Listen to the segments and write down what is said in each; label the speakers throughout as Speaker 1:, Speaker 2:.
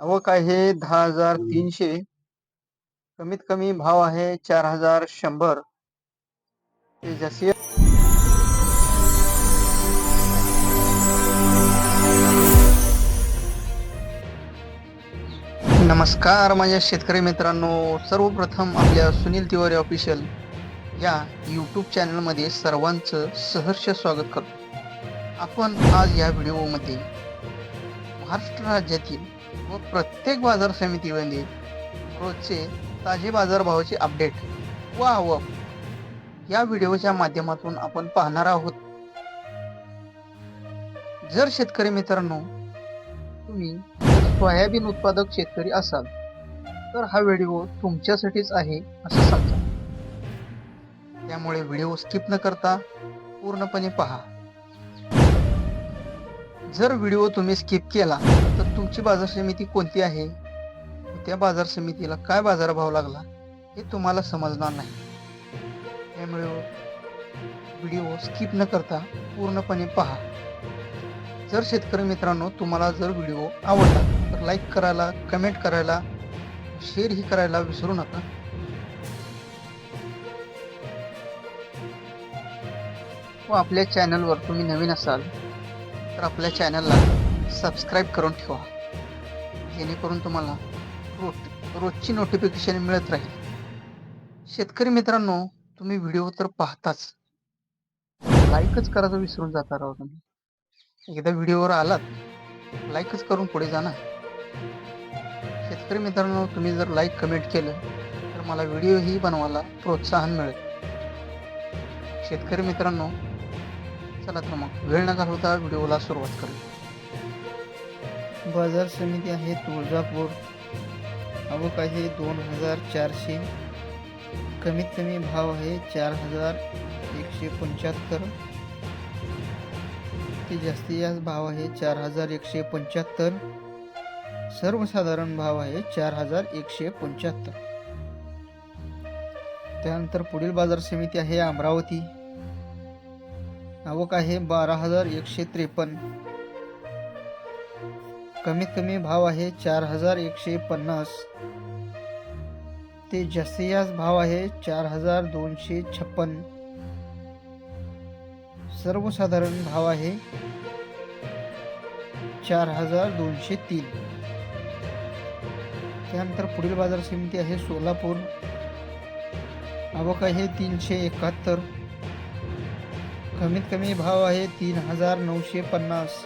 Speaker 1: आवक आहे दहा हजार तीनशे. कमीत कमी भाव आहे चार हजार शंभर. नमस्कार माझ्या शेतकरी मित्रांनो. सर्वप्रथम आपल्या सुनील तिवारी ऑफिशियल या यूट्यूब चॅनलमध्ये सर्वांचं सहर्ष स्वागत करतो. आपण आज या व्हिडिओमध्ये महाराष्ट्र राज्यातील व प्रत्येक बाजार समितीमध्ये रोजचे ताजे बाजारभावाचे अपडेट व आवक या व्हिडिओच्या माध्यमातून आपण पाहणार आहोत. जर शेतकरी मित्रांनो तुम्ही सोयाबीन उत्पादक शेतकरी असाल तर हा व्हिडिओ तुमच्यासाठीच आहे असं समजा त्यामुळे व्हिडिओ स्किप न करता पूर्णपणे पहा. जर व्हिडिओ तुम्ही स्किप केला तर तुमची बाजार समिती कोणती आहे? त्या बाजार समितीला काय बाजारभाव लागला हे तुम्हाला समजणार नाही. त्यामुळे व्हिडिओ स्किप न करता पूर्णपणे पहा. जर शेतकरी मित्रांनो तुम्हाला जर व्हिडिओ आवडला तर लाईक करायला कमेंट करायला शेअरही करायला विसरू नका. व आपल्या चॅनलवर तुम्ही नवीन असाल तर आपल्या चॅनलला सबस्क्राईब करून ठेवा. जेणेकरून तुम्हाला रोज रोजची नोटिफिकेशन मिळत राहील. शेतकरी मित्रांनो तुम्ही व्हिडिओ तर पाहताच. लाईकच करायचं विसरून जाता राव तुम्ही. एकदा व्हिडिओवर आलात लाईकच करून पुढे जाणार शेतकरी मित्रांनो तुम्ही जर लाईक कमेंट केलं तर मला व्हिडिओही बनवायला प्रोत्साहन मिळेल. शेतकरी मित्रांनो चला तर मग. वेळ न घालवता व्हिडिओला सुरुवात करू बाजार समिती आहे तुळजापूर. आवक आहे दोन हजार चारशे. कमीत कमी भाव आहे चार हजार एकशे पंच्याहत्तर. ते जास्तीत जास्त भाव आहे चार हजार एकशे पंच्याहत्तर. सर्वसाधारण भाव आहे चार हजार एकशे पंच्याहत्तर. त्यानंतर पुढील बाजार समिती आहे अमरावती. आवक आहे बारा हजार एकशे त्रेपन्न. कमीत कमी भाव आहे चार हजार एकशे पन्नास. ते जास्तीत जास्त भाव आहे चार हजार दोनशे छप्पन. सर्वसाधारण भाव आहे चार हजार दोनशे तीन. त्यानंतर पुढील बाजार समिती आहे सोलापूर. आवक आहे तीनशे एकाहत्तर. कमीत कमी भाव आहे तीन हजार नऊशे पन्नास.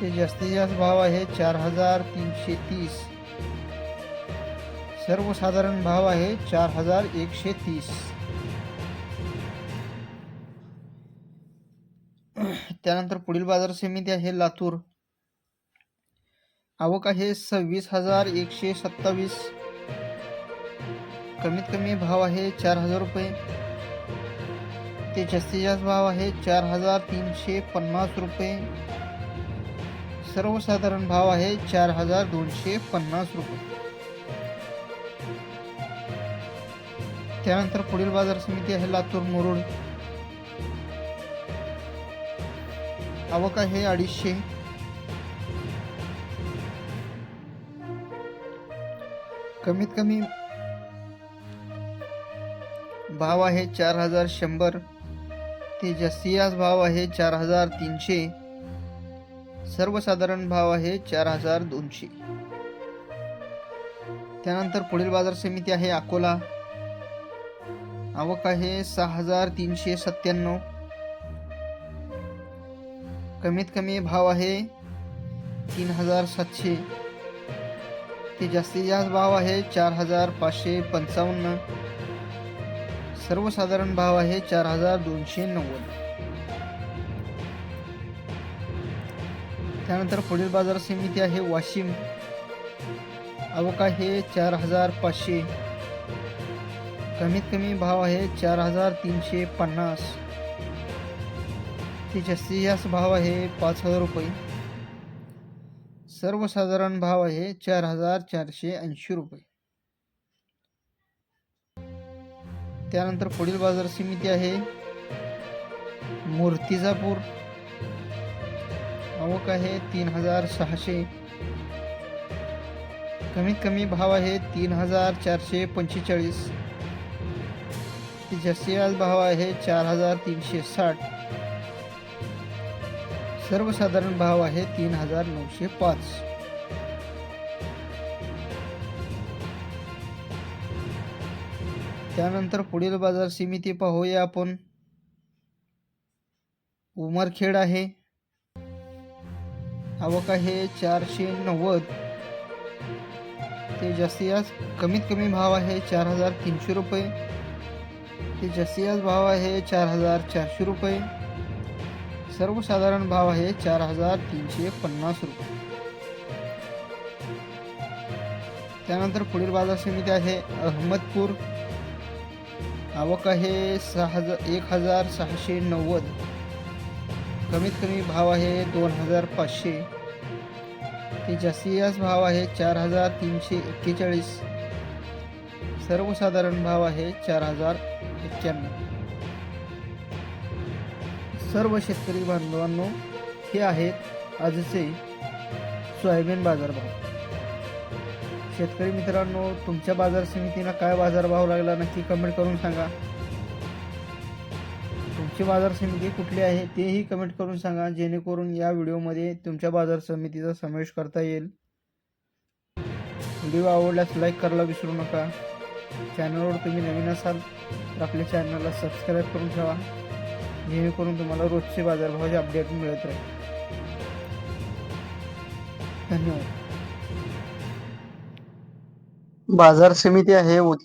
Speaker 1: ते जास्तीत जास्त भाव आहे चार हजार तीनशे तीस. सर्वसाधारण भाव आहे चार हजार एकशे तीस. त्यानंतर पुढील बाजार समिती आहे लातूर. आवक आहे सव्वीस हजार एकशे सत्तावीस. कमीत कमी भाव आहे चार हजार रुपये. ते जास्तीत जास्त भाव आहे. चार हजार तीनशे पन्नास रुपये. सर्वसाधारण भाव आहे चार हजार दोनशे पन्नास रुपये. त्यानंतर पुढील बाजार समिती आहे लातूर मुरुड. आवक आहे अडीचशे. कमीत कमी भाव आहे चार हजार शंभर. ते जास्तीत भाव आहे चार हजार तीनशे. सर्वसाधारण भाव आहे चार हजार दोनशे. त्यानंतर पुढील बाजार समिती आहे अकोला. आवक आहे सहा हजार तीनशे सत्त्याण्णव. कमीत कमी भाव आहे तीन हजार सातशे. ते जास्तीत जास्त भाव आहे चार हजार पाचशे पंचावन्न. सर्वसाधारण भाव आहे चार हजार दोनशे नव्वद. त्यानंतर पुढील बाजार समिती आहे वाशिम. अवका हे चार हजार पाचशे. कमीत कमी भाव आहे चार हजार तीनशे पन्नास. ते जास्तीत जास्त भाव आहे पाच हजार रुपये. सर्वसाधारण भाव आहे चार हजार चारशे ऐंशी रुपये. त्यानंतर पुढील बाजार समिती आहे. मूर्तिजापूर. आवक आहे तीन हजार सहाशे. कमीत कमी भाव आहे तीन हजार चारशे पंचेचाळीस. जास्तीत जास्त भाव आहे चार हजार तीनशे साठ. सर्वसाधारण भाव आहे तीन हजार नऊशे पाच. त्यानंतर पुढील बाजार समिती पाहूया आपण. उमरखेड आहे. आवक आहे चारशे नव्वद. ते जास्तीत जास्त कमीत कमी भाव आहे चार हजार तीनशे रुपये. ते जास्तीत जास्त भाव आहे चार हजार चारशे रुपये. सर्वसाधारण भाव आहे चार हजार तीनशे पन्नास रुपये. त्यानंतर पुढील बाजार समिती आहे अहमदपूर. आवक आहे सहा हजार एक हजार सहाशे नव्वद. कमीत कमी भाव आहे दोन हजार पाचशे. ते जास्तीत जास्त भाव आहे चार हजार तीनशे एक्केचाळीस. सर्वसाधारण भाव आहे चार हजार एक्क्याण्णव. सर्व शेतकरी बांधवांनो हे आहेत आजचे सोयाबीन बाजारभाव. शेतकरी मित्रांनो तुमच्या बाजार समितीला काय बाजारभाव लागला नक्की कमेंट करून सांगा. तुमची बाजार समिती कुठली आहे तेही कमेंट करून सांगा जेणेकरून या व्हिडिओमध्ये तुमच्या बाजार समितीचा समावेश करता येईल. व्हिडिओ आवडल्यास लाईक करायला विसरू नका. चॅनलवर तुम्ही नवीन असाल तर आपल्या चॅनलला सबस्क्राईब करून ठेवा. जेणेकरून तुम्हाला रोजचे बाजारभावाचे अपडेट मिळत राहील. धन्यवाद. बाजार समिती आहे